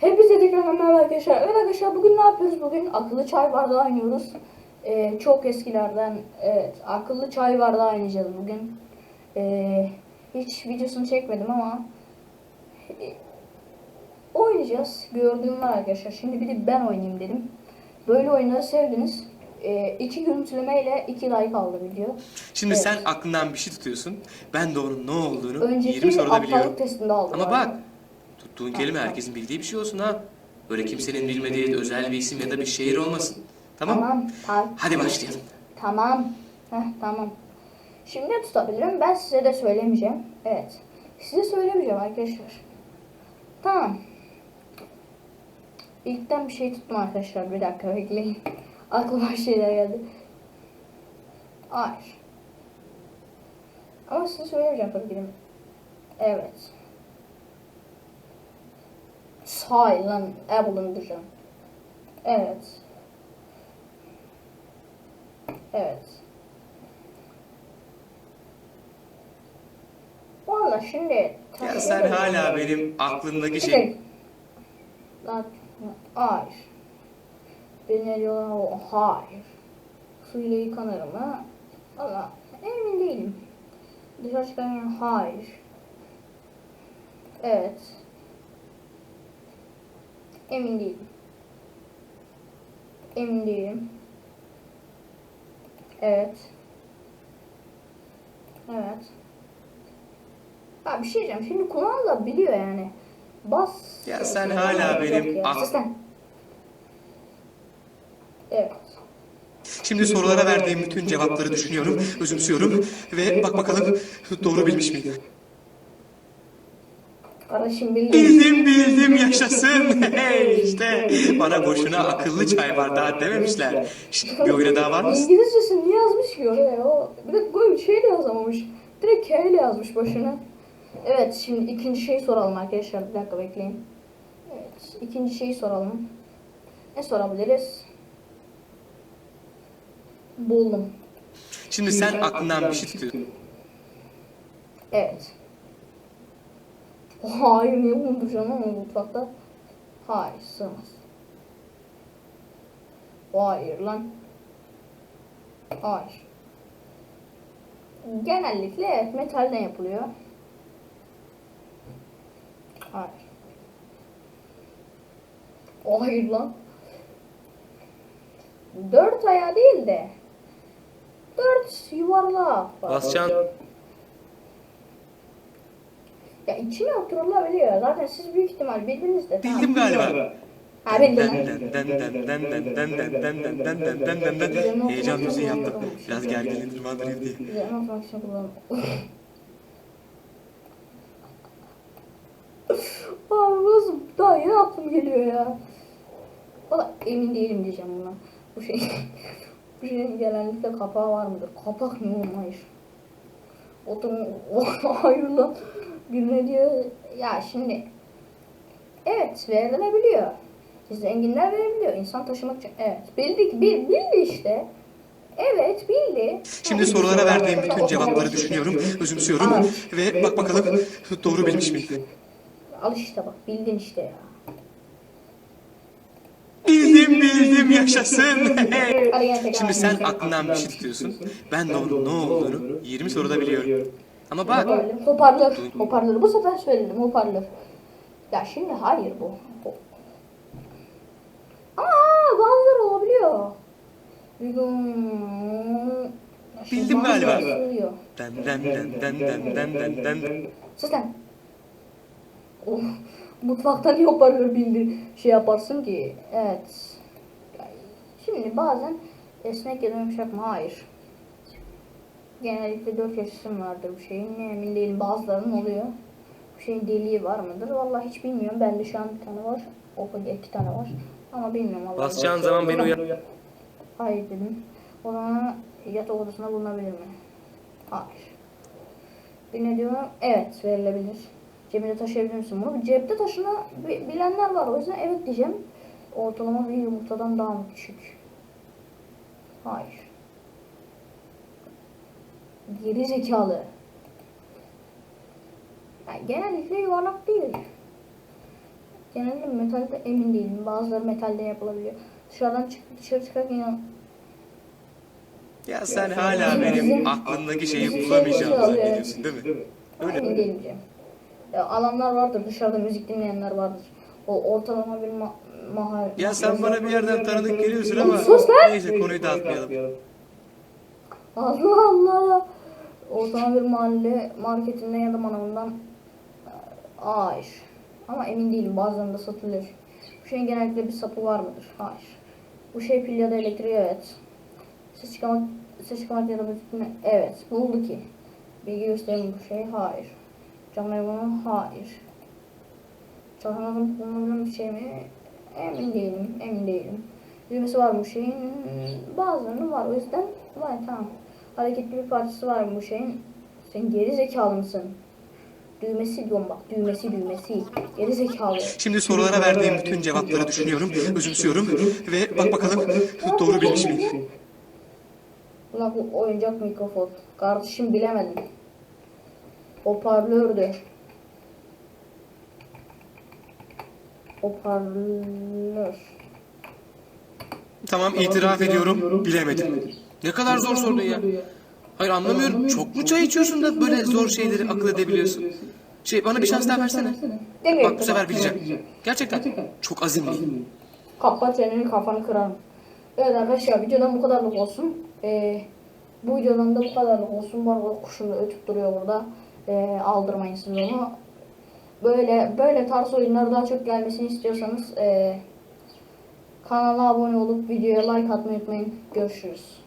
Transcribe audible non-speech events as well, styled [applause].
Hepinize tekrar merhaba arkadaşlar. Evet arkadaşlar bugün ne yapıyoruz? Bugün akıllı çay bardağı oynuyoruz. Ee, çok eskilerden evet akıllı çay bardağı oynayacağız bugün. Ee, hiç videosunu çekmedim ama e, oynayacağız. Gördüğüm var arkadaşlar. Şimdi bir de ben oynayayım dedim. Böyle oyunları sevdiniz. Ee, iki görüntülemeyle iki like aldı video. Şimdi Evet. sen aklından bir şey tutuyorsun. Ben de onun ne olduğunu 20 Önceki soruda biliyorum. testinde aldım. Ama abi. bak tuttuğun kelime herkesin bildiği bir şey olsun ha. Böyle kimsenin bilmediği özel bir isim ya da bir şehir olmasın. Tamam? Tamam. Tamam. Hadi başlayalım. Tamam. Heh, tamam. Şimdi tutabilirim. Ben size de söylemeyeceğim. Evet. Size söylemeyeceğim arkadaşlar. Tamam. İlkten bir şey tuttum arkadaşlar. Bir dakika bekleyin. [laughs] Aklıma şeyler geldi. Hayır. Ama size söylemeyeceğim de. Evet. Silent diyeceğim. Evet. Evet. Valla şimdi... Ya sen hala benim aklımdaki şey... Hayır. Beni diyorlar o hayır. Suyla yıkanırım ha. Valla emin değilim. Dışarı çıkarken hayır. Evet. Emin değilim. Emin değilim. Evet. Evet. Ha bir şey diyeceğim. Şimdi Kunal da biliyor yani. Bas. Ya sen hala benim ya, sus lan. Evet. Şimdi sorulara verdiğim bütün cevapları düşünüyorum, özümsüyorum ve bak bakalım doğru bilmiş miyim? Kardeşim bildim. Bildim bildim yaşasın. [laughs] Hey işte bana boşuna akıllı çay var daha dememişler. Şşt, bir oyuna daha var mısın? İngilizcesi niye yazmış ki oraya? O, bir de böyle şeyle yazamamış. Direkt K ile yazmış başına. Evet şimdi ikinci şeyi soralım arkadaşlar. Bir dakika bekleyin. Evet ikinci şeyi soralım. Ne sorabiliriz? Buldum. Şimdi sen aklından bir şey tutuyorsun. Evet. Hayır niye bulunduracağım ama mutfakta? Hayır sığmaz. Hayır lan. Hayır. Genellikle evet metalden yapılıyor. Hayır. Hayır lan. Dört ayağı değil de dört yuvarlağı var. Bascan ya içine oturulabiliyor. Zaten siz büyük ihtimal bildiniz de. Bildim galiba. Ha Heyecan müziği yaptım. Biraz gerginliğindir mandırayım diye. Bize en fonksiyon kullanalım. [laughs] Abi nasıl? Daha yeni aklım geliyor ya. Valla emin değilim diyeceğim buna. Bu şey... [laughs] bu şeyin genellikle kapağı var mıdır? Kapak mı? Hayır. Oturun. [laughs] Hayır lan. Birine diyor ya şimdi evet verilebiliyor. Zenginler verebiliyor. İnsan taşımak için. Evet. Bildik. Bil, bildi işte. Evet bildi. Şimdi sorulara verdiğim bütün cevapları düşünüyorum, özümsüyorum ve bak bakalım doğru bilmiş miyim? Al işte bak bildin işte ya. Bildim bildim yaşasın. [laughs] Şimdi sen aklından bir şey tutuyorsun. Ben de onun ne olduğunu 20 soruda biliyorum. Ama bak. Verelim. Hoparlör. Hoparlör. Bu sefer söyledim hoparlör. Ya şimdi hayır bu. Ama bazıları olabiliyor. Bildim galiba. Den den den den den den den den. Sus lan. Oh, mutfaktan hoparlör bindir şey yaparsın ki. Evet. Şimdi bazen esnek ya da yumuşak mı? Hayır. Genellikle dört yaşım vardır bu şeyin. Ne emin değilim. Bazılarının oluyor. Bu şeyin deliği var mıdır? Vallahi hiç bilmiyorum. Bende şu an bir tane var. O iki tane var. Ama bilmiyorum. Allah Basacağın zaman beni uyan. Hayır dedim. O zaman yatak odasında bulunabilir mi? Hayır. Bir ne diyorum? Evet verilebilir. Cebinde taşıyabilir misin bunu? Cepte taşına bi- bilenler var. O yüzden evet diyeceğim. Ortalama bir yumurtadan daha mı küçük? Hayır. Geri zekalı. Yani genellikle yuvarlak değil. Genelde metalde emin değilim. Bazıları metalde yapılabiliyor. Dışarıdan çık dışarı çıkarken ya- Ya sen hala benim aklımdaki şeyi bulamayacağımı zannediyorsun değil mi? Öyle emin mi? değilim diyeceğim. Ya, alanlar vardır. Dışarıda müzik dinleyenler vardır. O ortalama bir ma mahalle. Ya sen bana bir yerden tanıdık geliyorsun ama Sus lan! neyse konuyu dağıtmayalım. Allah Allah. Ortalama bir mahalle marketinden ya da manavından hayır. Ama emin değilim. Bazılarında satılır. Bu şeyin genellikle bir sapı var mıdır? Hayır. Bu şey pil ya da elektriği evet. Ses çıkarmak, ses çıkarmak ya da müzik Evet. Buldu ki. Bilgi gösterim bu şey. Hayır. Canlı bunu hayır. Çalkanatın bulunabilen bir şey mi? Emin değilim. Emin değilim. Düğmesi var mı bu şeyin? Bazılarının var. O yüzden var tamam. Hareketli bir parçası var bu şeyin? Sen geri zekalı mısın? Düğmesi diyorum bak. Düğmesi düğmesi. Geri zekalı. Şimdi sorulara verdiğim bütün cevapları düşünüyorum, özümsüyorum ve bak bakalım doğru bilmiş miyim? Ulan bu oyuncak mikrofon. Kardeşim bilemedim. Hoparlördü. Hoparlör. Tamam itiraf ediyorum, bilemedim. Ne kadar zor sordu ya. Hayır anlamıyorum, çok mu çay içiyorsun da böyle zor şeyleri akıl edebiliyorsun? Şey bana bir şans daha versene. Demiyorum. Bak bu sefer bileceğim. Gerçekten çok azimliyim. Kapat çeneni kafanı kırarım. Evet arkadaşlar videodan bu kadarlık olsun. Ee, bu videodan da bu kadarlık olsun. Bu arada kuşum da ötüp duruyor burada. Ee, aldırmayın siz onu. Böyle böyle tarz oyunlar daha çok gelmesini istiyorsanız ee, kanala abone olup videoya like atmayı unutmayın. Görüşürüz.